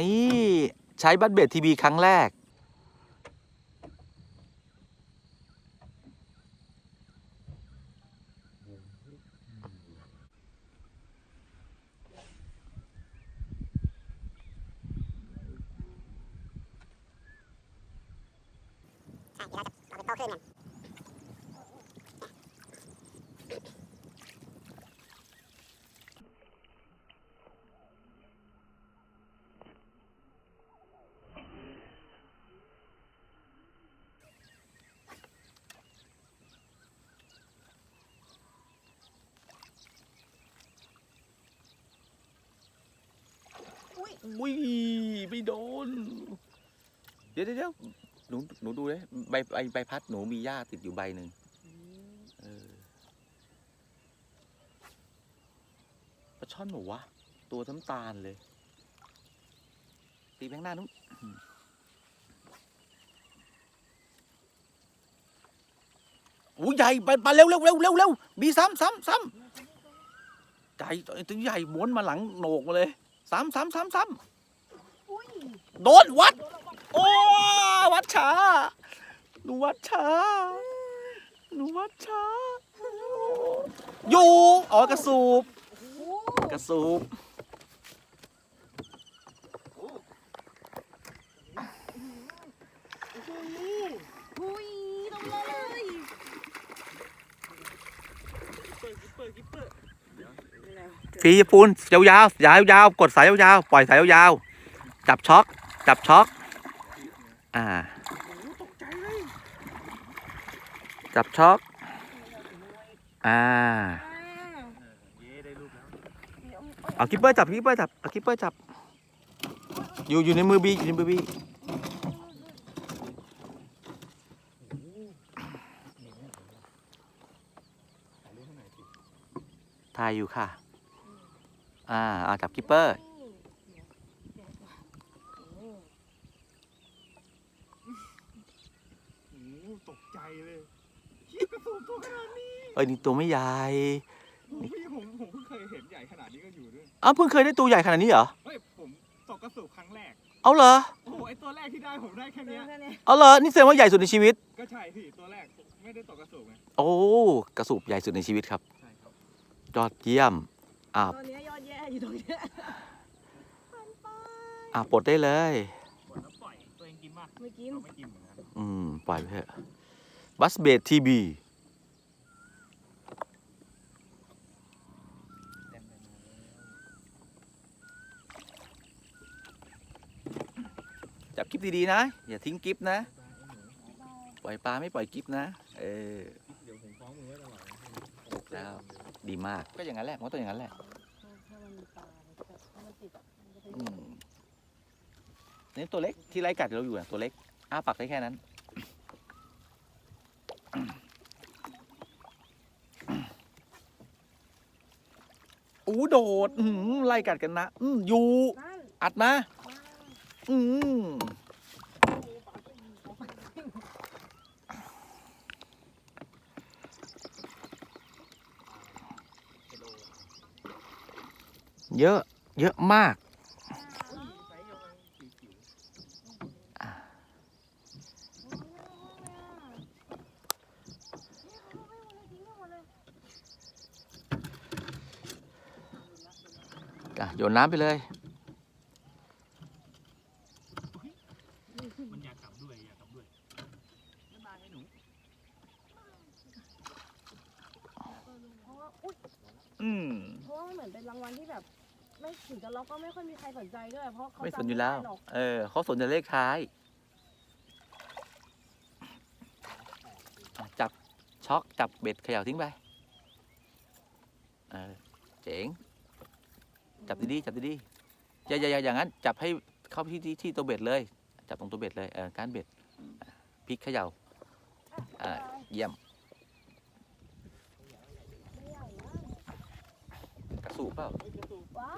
นี่ใช้บัตเบดทีบีครั้งแรกอุ้ยอุ้ยไม่โดนเดี๋ยวเดี๋ยวเดี๋ยวหนูหนูดูเลยใบใบใบพัดหนูมีหญ้าติดอยู่ใบหนึ่งเออปลาช่อนหนูวะตัวน้ำตาลเลย ตีแบงหน้านู้นอู้ใหญ่ไปไปเร็วเร็วเร็วเร็วเร็วมีซ้ำซ้ำซ้ำใหญ่ตัวใหญ่ม้วนมาหลังโหนกมาเลย ซ้ำซ้ำซ้ำซ้ำอุ้ยโดนวัด โอ้วัดช้าหนูวัดช้าหนูวัดช้าอยู่อ๋อกระสูบโอ้กระสูบ อุ้ยลงมาเลย ฟีญี่ปุ่นยาวๆยาวยาวๆกดสายยาวๆปล่อยสายยาวๆจับช็อกจับช็อกอ่า จับช็อกอ่าเอาคิปเปอร์จับคิปเปอร์จับเอาคิปเปอร์จับ อยู่อยู่ในมือบีอยู่ในมือบีถ่ายอยู่ค่ะ อ่าเอาจับคิปเปอร์ โอ้โหตกใจเลยเหี้ยกระสุนตัวขนาดนี้เอ้ยนี่ตัวไม่ใหญ่โอ้โหพี่ผมผมเพิ่งเคยเห็นใหญ่ขนาดนี้ก็อยู่ด้วยเอ้าเพิ่งเคยได้ตัวใหญ่ขนาดนี้เหรอ เฮ้ยผมตกกระสุนครั้งแรก เอาเหรอ โอ้โหไอตัวแรกที่ได้ผมได้แค่เนี้ยเอาเหรอ นี่แสดงว่าใหญ่สุดในชีวิต ก็ใช่พี่ตัวแรกไม่ได้ตกกระสุนไงโอ้ กระสูบใหญ่สุดในชีวิตครับ ใช่ครับ ยอดเยี่ยมอ่าตัวเนี้ยย อดแย่อยู่ตรงเนี้ยปันไปอ่าปลดได้เลย หมดแล้วปล่อยตัวเองกินมากไม่กิน เราไม่กินเหมือนกันอืม ปล่อยไปเถอะบัสเบดทีบี เต็มเลยจับกิฟดีๆนะ อย่าทิ้งกิฟนะ ปล่อยปลาไม่ปล่อยกิฟนะ เออ เดี๋ยวผมฟ้องมือไว้ตลอดนะถูกแล้ว ดีมาก ก็อย่างนั้นแหละมันก็ต้องอย่างนั้นแหละ ถ้ามันมีปลาถ้ามันติดมันจะไป อืม นี่ตัวเล็กที่ไล่กัดเราอยู่นะตัวเล็ก อ้าปากได้แค่นั้น อู้โดดอืไล่กัดกันนะอืมอยู่ อัดมาอืมเยอะ เยอะมาก อะโยนน้ำไปเลยมันอยากกลับด้วยอยากกลับด้วยบ๊ายบายให้หนูเพราะว่าอุ๊ยอืม เพราะว่ามันเหมือนเป็นรางวัลที่แบบ ไม่ถึงจะล็อกก็ไม่ค่อยมีใครสนใจด้วย เพราะเขาไม่สนจำอยู่แล้วด้หรอกเออเขาสนแต่เลขท้ายอะจับช็อกจับเบ็ดเขย่าทิ้งไป เออ เจ๋ง จับดีๆจับดีๆอย่าอย่าอย่าอย่างนั้น จับให้เข้าที่ที่ที่ตัวเบ็ดเลย จับตรงตัวเบ็ดเลยเออการเบ็ดพลิกเขย่าอ่าเยี่ยมกระสูบเปล่าว้า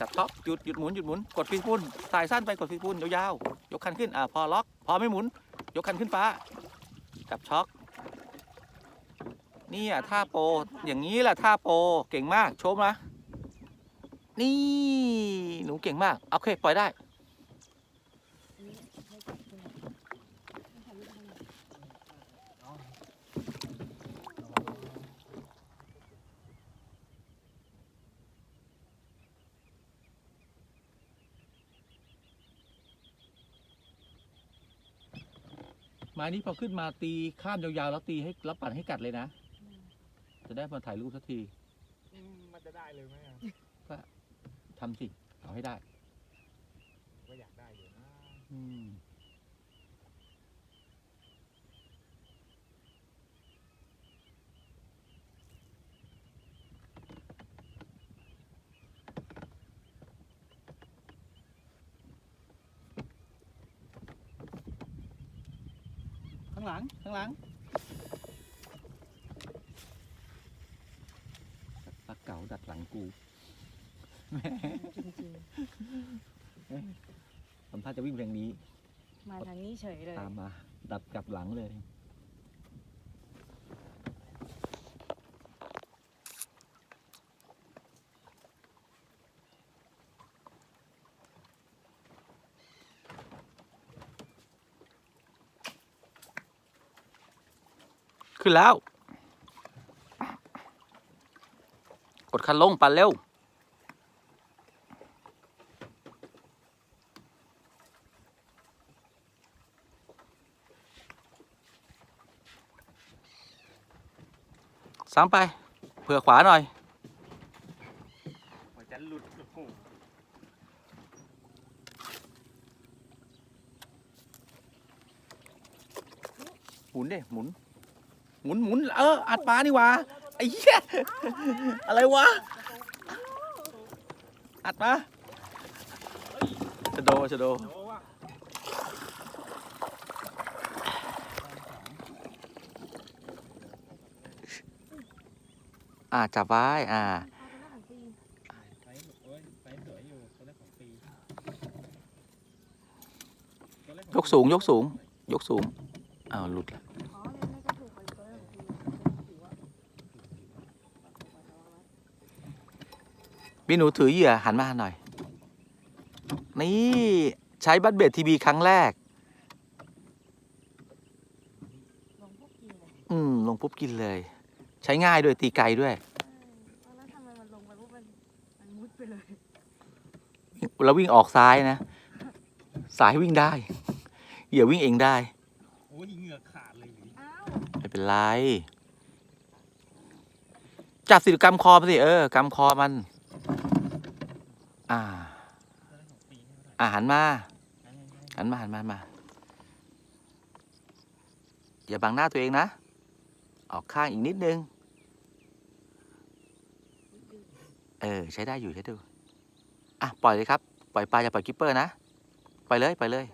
จับช็อกหยุดหยุดหมุนหยุดหมุนกดฟิสปุนสายสั้นไปกดฟิสปุนยาวๆยกคันขึ้นอ่าพอล็อก พอไม่หมุน ยกคันขึ้นฟ้า จับช็อก นี่อะท่าโป อย่างนี้แหละท่าโป เก่งมาก ชมนะ นี่ หนูเก่งมาก โอเค ปล่อยได้มาให้ถ่ายรูปให้หน่อยไม้นี้พอขึ้นมาตีข้ามยาวๆแล้วตีให้แล้วปั่นให้กัดเลยนะ จะได้มาถ่ายรูปสักทีอืมมันจะได้เลยไหมอะทำสิเอาให้ได้ ก็อยากได้อยู่นะอืมข้างหลังข้างหลัง ปลาเก๋าดัดหลังกูจริงทำท่าจะวิ่งเพลงนี้ ๆ มาทางนี้เฉยเลย ตามมา ดัดกลับหลังเลย ขึ้นแล้ว กด คันลงปั่นเร็วซ้ำไป เผื่อขวาหน่อยมันจะหลุดหมุนเดิหมุน หมุนหมุนเออ อัดปลานี่วะ ไอ้เหี้ยอะไรวะ อัดปลาชะโดชะโดอ่าจับไว้อ่าายกของปีตัวแรของยกสูง ยกสูง ยกสูงอ้าวหลุดละ อ๋อเนี่ยไม่ก็ถูกไปตัวแรกของพี่เป็นผิวอะ พี่หนูถือเหยื่อหันมาหน่อย นี่ใช้บัตเบ็ดทีบีครั้งแรกลงพวกกินเลยอืม ลงปุ๊บกินเลย ใช้ง่ายด้วยตีไกลด้วยเออแล้วทำไมมันลงไปปุ๊บมันมันมุดไปเลย แล้ววิ่งออกซ้ายนะ สายวิ่งได้ เหยื่อวิ่งเองได้ โอ้ยเหงือกขาดเลยหรืออ้าวไม่เป็นไร จับสิกรรมคอมันสิ เออกำคอมัน อ่าตัวแรกของปีนี่เท่าไหร่อ่าหันมานั่นไงหันมาหันมาหันมา อย่าบังหน้าตัวเองนะ ออกข้างอีกนิดนึง เออ ใช้ได้อยู่ใช้ดูอะ ปล่อยเลยครับ ปล่อยปลาอย่าปล่อยกิปเปอร์นะปล่อยเลยปล่อยเลย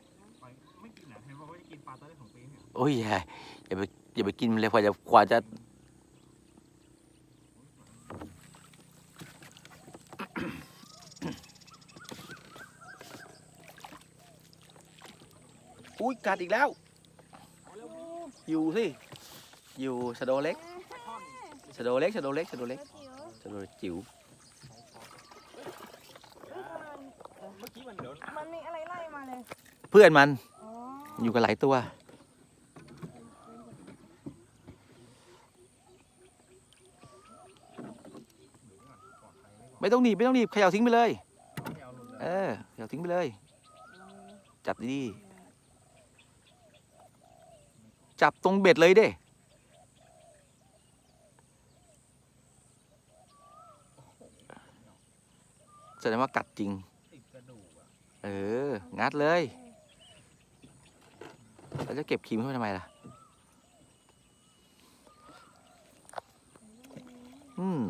ไปไม่กินเหรอเห็นบอกว่าจะกินปลาตัวแรกของปีเนี่ยโอ้ยอย่าอย่าไปอย่าไปกินมันเลยกว่าจะกว่าจะ อุ้ยกัดอีกแล้ว อยู่สิ อยู่ชะโดเล็กชะโดเล็กชะโดเล็กชะโดเล็กแล้วจิ๋วชะโดจิ๋วเมมันเมื่อกี้มันมันมีอะไรไล่มาเลย เพื่อนมัน อยู่กันหลายตัว ไม่ต้องหนีไม่ต้องหนีบเขย่าทิ้งไปเลย เอาหลุดเลยเออเขย่าทิ้งไปเลย จับดีๆ จับตรงเบ็ดเลยเด้แสดงว่ากัดจริง เออ งัดเลยแล้วจะเก็บครีมไว้ทำไมล่ะ อืม